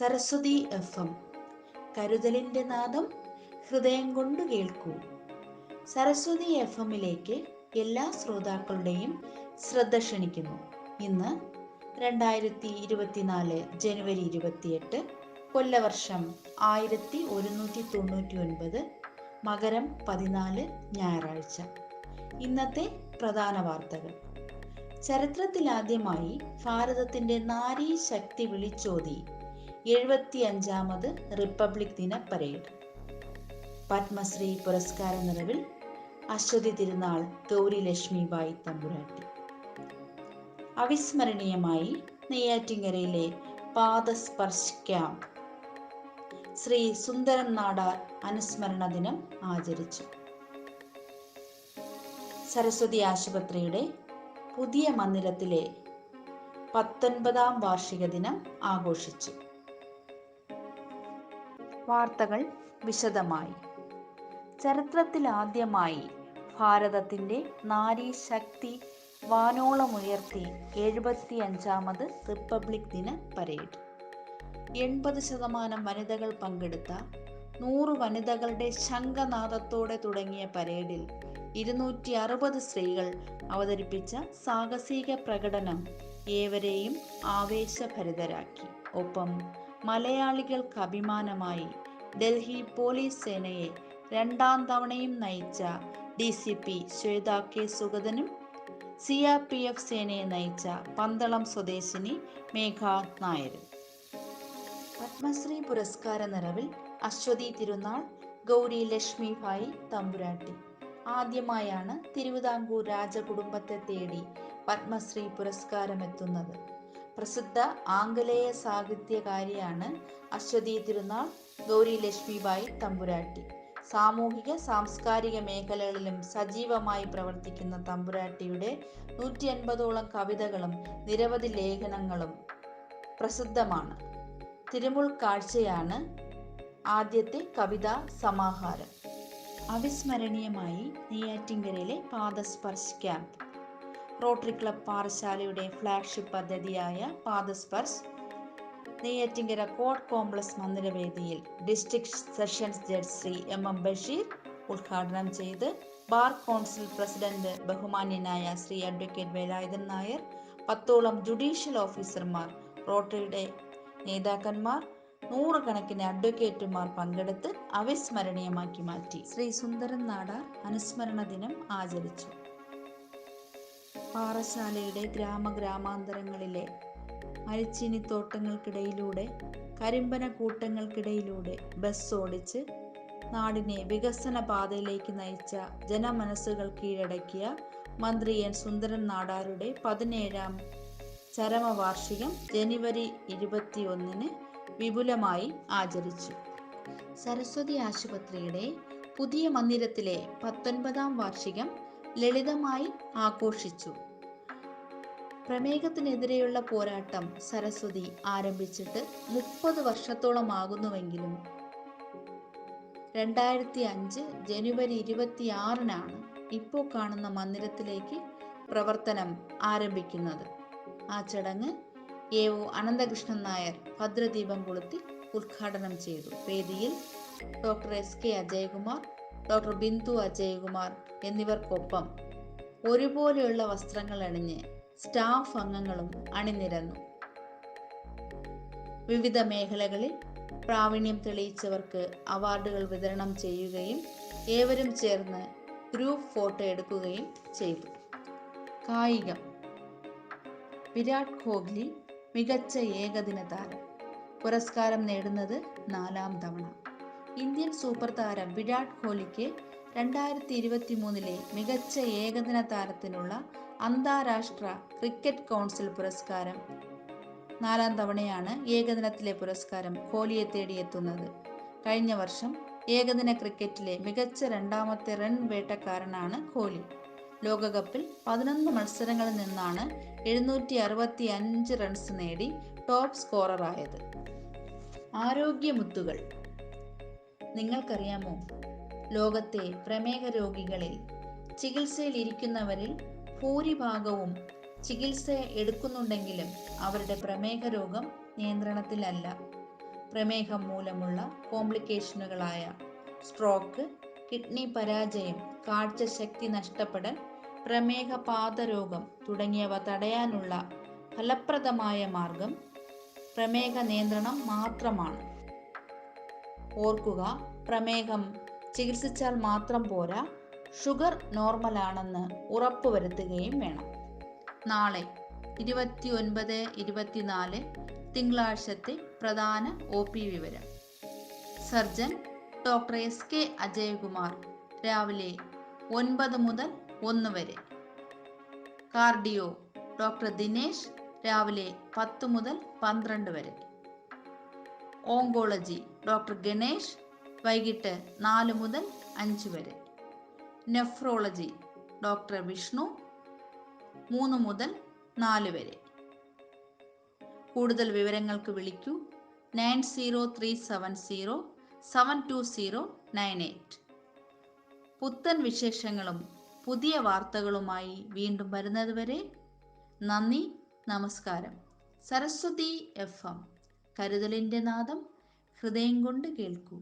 Saraswati F M. കരുതലിന്റെ നാദം ഹൃദയം കൊണ്ട് കേൾക്കൂ. സരസ്വതി എഫ് എമ്മിലേക്ക് എല്ലാ ശ്രോതാക്കളുടെയും ശ്രദ്ധ ക്ഷണിക്കുന്നു. ഇന്ന് രണ്ടായിരത്തി ഇരുപത്തിനാല് ജനുവരി ഇരുപത്തിയെട്ട് കൊല്ലവർഷം ആയിരത്തി ഒരുന്നൂറ്റി തൊണ്ണൂറ്റി ഒൻപത് മകരം പതിനാല് ഞായറാഴ്ച. ഇന്നത്തെ പ്രധാന വാർത്തകൾ. ചരിത്രത്തിലാദ്യമായി ഭാരതത്തിന്റെ നാരീ ശക്തി വിളിച്ചോതി എഴുപത്തിയഞ്ചാമത് റിപ്പബ്ലിക് ദിന പരേഡ്. പത്മശ്രീ പുരസ്കാര നിറവിൽ അശ്വതി തിരുനാൾ ഗൗരി ലക്ഷ്മിബായി തമ്പുരാട്ടി. അവിസ്മരണീയമായി നെയ്യാറ്റിങ്കരയിലെ പാദസ്പർശിക്കാം ശ്രീ സുന്ദരൻ നാടാർ അനുസ്മരണ ദിനം ആചരിച്ചു. സരസ്വതി ആശുപത്രിയുടെ പുതിയ മന്ദിരത്തിലെ പത്തൊൻപതാം വാർഷിക ദിനം ആഘോഷിച്ചു. വാർത്തകൾ വിശദമായി. ചരിത്രത്തിൽ ആദ്യമായി ഭാരതത്തിന്റെ നാരീശക്തി വാനോളമുയർത്തി എഴുപത്തി അഞ്ചാമത് റിപ്പബ്ലിക് ദിന പരേഡ്. എൺപത് ശതമാനം വനിതകൾ പങ്കെടുത്ത നൂറ് വനിതകളുടെ ശംഖനാദത്തോടെ തുടങ്ങിയ പരേഡിൽ ഇരുന്നൂറ്റി അറുപത് സ്ത്രീകൾ അവതരിപ്പിച്ച സാഹസിക പ്രകടനം ഏവരെയും ആവേശഭരിതരാക്കി. ഒപ്പം മലയാളികൾക്ക് അഭിമാനമായി ഡൽഹി പോലീസ് സേനയെ രണ്ടാം തവണയും നയിച്ച D C P Shweta K സുഗതനും C R P F സേനയെ നയിച്ച പന്തളം സ്വദേശിനി മേഘ നായരും. പത്മശ്രീ പുരസ്കാര നിറവിൽ അശ്വതി തിരുനാൾ ഗൗരി ലക്ഷ്മി ഭായി തമ്പുരാട്ടി. ആദ്യമായാണ് തിരുവിതാംകൂർ രാജകുടുംബത്തെ തേടി പത്മശ്രീ പുരസ്കാരം എത്തുന്നത് പ്രസിദ്ധ ആംഗലേയ സാഹിത്യകാരിയാണ് അശ്വതി തിരുനാൾ ഗൗരി ലക്ഷ്മിബായി തമ്പുരാട്ടി. സാമൂഹിക സാംസ്കാരിക മേഖലകളിലും സജീവമായി പ്രവർത്തിക്കുന്ന തമ്പുരാട്ടിയുടെ നൂറ്റി അൻപതോളം കവിതകളും നിരവധി ലേഖനങ്ങളും പ്രസിദ്ധമാണ്. തിരുമുൾ കാഴ്ചയാണ് ആദ്യത്തെ കവിതാ സമാഹാരം. അവിസ്മരണീയമായി നെയ്യാറ്റിങ്കരയിലെ പാദസ്പർശ് ക്യാമ്പ്. റോട്ടറി ക്ലബ് പാറശാലയുടെ ഫ്ലാഗ്ഷിപ്പ് പദ്ധതിയായ Padasparsh Neyyattinkara court complex മന്ദിരവേദിയിൽ district sessions judge Shri M M Basheer ഉദ്ഘാടനം ചെയ്ത് ബാർ കൗൺസിൽ പ്രസിഡന്റ് ബഹുമാന്യനായ ശ്രീ അഡ്വക്കേറ്റ് വേലായുധൻ നായർ പത്തോളം ജുഡീഷ്യൽ ഓഫീസർമാർ റോട്ടറിയുടെ നേതാക്കന്മാർ നൂറുകണക്കിന് അഡ്വക്കേറ്റുമാർ പങ്കെടുത്ത് അവിസ്മരണീയമാക്കി മാറ്റി. ശ്രീ സുന്ദരൻ നാടാർ അനുസ്മരണ ദിനം ആചരിച്ചു. പാറശാലയുടെ ഗ്രാമഗ്രാമാന്തരങ്ങളിലെ മരിച്ചിനിത്തോട്ടങ്ങൾക്കിടയിലൂടെ കരിമ്പന കൂട്ടങ്ങൾക്കിടയിലൂടെ ബസ് ഓടിച്ച് നാടിനെ വികസന പാതയിലേക്ക് നയിച്ച ജനമനസ്സുകൾ കീഴടക്കിയ മന്ത്രി എൻ. സുന്ദരൻ നാടാരുടെ പതിനേഴാം ചരമവാർഷികം ജനുവരി ഇരുപത്തിയൊന്നിന് വിപുലമായി ആചരിച്ചു. സരസ്വതി ആശുപത്രിയുടെ പുതിയ മന്ദിരത്തിലെ പത്തൊൻപതാം വാർഷികം ലളിതമായി ആഘോഷിച്ചു. പ്രമേഹത്തിനെതിരെയുള്ള പോരാട്ടം സരസ്വതി ആരംഭിച്ചിട്ട് മുപ്പത് വർഷത്തോളമാകുന്നുവെങ്കിലും രണ്ടായിരത്തി അഞ്ച് ജനുവരി ഇരുപത്തിയാറിനാണ് ഇപ്പോൾ കാണുന്ന മന്ദിരത്തിലേക്ക് പ്രവർത്തനം ആരംഭിക്കുന്നത്. ആ ചടങ്ങ് എ ഒ അനന്തകൃഷ്ണൻ നായർ ഭദ്രദീപം കൊളുത്തി ഉദ്ഘാടനം ചെയ്തു. വേദിയിൽ doctor S K Ajayakumar doctor Bindu Ajayakumar എന്നിവർക്കൊപ്പം ഒരുപോലെയുള്ള വസ്ത്രങ്ങൾ അണിഞ്ഞ് സ്റ്റാഫ് അംഗങ്ങളും അണിനിരന്നു. വിവിധ മേഖലകളിൽ പ്രാവീണ്യം തെളിയിച്ചവർക്ക് അവാർഡുകൾ വിതരണം ചെയ്യുകയും ഏവരും ചേർന്ന് ഗ്രൂപ്പ് ഫോട്ടോ എടുക്കുകയും ചെയ്തു. കായികം. വിരാട് കോഹ്ലി മികച്ച ഏകദിന താരം. പുരസ്കാരം നേടുന്നത് നാലാം തവണ. ഇന്ത്യൻ സൂപ്പർ താരം വിരാട് കോഹ്ലിക്ക് രണ്ടായിരത്തി ഇരുപത്തി മൂന്നിലെ മികച്ച ഏകദിന താരത്തിനുള്ള അന്താരാഷ്ട്ര ക്രിക്കറ്റ് കൗൺസിൽ പുരസ്കാരം. നാലാം തവണയാണ് ഏകദിനത്തിലെ പുരസ്കാരം കോഹ്ലിയെ തേടിയെത്തുന്നത്. കഴിഞ്ഞ വർഷം ഏകദിന ക്രിക്കറ്റിലെ മികച്ച രണ്ടാമത്തെ റൺ വേട്ടക്കാരനാണ് കോഹ്ലി. ലോകകപ്പിൽ പതിനൊന്ന് മത്സരങ്ങളിൽ നിന്നാണ് എഴുന്നൂറ്റി അറുപത്തി അഞ്ച് റൺസ് നേടി ടോപ്പ് സ്കോററായത്. ആരോഗ്യമുത്തുകൾ നിങ്ങൾക്കറിയാമോ? ലോകത്തെ പ്രമേഹ രോഗികളിൽ ചികിത്സയിലിരിക്കുന്നവരിൽ ഭൂരിഭാഗവും ചികിത്സ എടുക്കുന്നുണ്ടെങ്കിലും അവരുടെ പ്രമേഹ രോഗം നിയന്ത്രണത്തിലല്ല. പ്രമേഹം മൂലമുള്ള കോംപ്ലിക്കേഷനുകളായ സ്ട്രോക്ക് കിഡ്നി പരാജയം കാഴ്ച ശക്തി നഷ്ടപ്പെടൽ പ്രമേഹ പാതരോഗം തുടങ്ങിയവ തടയാനുള്ള ഫലപ്രദമായ മാർഗം പ്രമേഹ നിയന്ത്രണം മാത്രമാണ്. ഓർക്കുക പ്രമേഹം ചികിത്സിച്ചാൽ മാത്രം പോരാ ഷുഗർ നോർമലാണെന്ന് ഉറപ്പുവരുത്തുകയും വേണം. നാളെ ഇരുപത്തി ഒൻപത് ഇരുപത്തിനാല് തിങ്കളാഴ്ചത്തെ പ്രധാന ഒ പി വിവരം. Surgeon doctor S K Ajayakumar രാവിലെ ഒൻപത് മുതൽ ഒന്ന് വരെ. കാർഡിയോ ഡോക്ടർ ദിനേശ് രാവിലെ പത്ത് മുതൽ പന്ത്രണ്ട് വരെ. ഓങ്കോളജി ഡോക്ടർ ഗണേഷ് വൈകിട്ട് നാല് മുതൽ അഞ്ച് വരെ. നെഫ്രോളജി ഡോക്ടർ വിഷ്ണു മൂന്ന് മുതൽ നാല് വരെ. കൂടുതൽ വിവരങ്ങൾക്ക് വിളിക്കൂ nine zero three seven zero seven two zero nine eight. പുത്തൻ വിശേഷങ്ങളും പുതിയ വാർത്തകളുമായി വീണ്ടും വരുന്നതുവരെ നന്ദി നമസ്കാരം. Saraswathi F M. കരുതലിന്റെ നാദം ഹൃദയം കൊണ്ട് കേൾക്കൂ.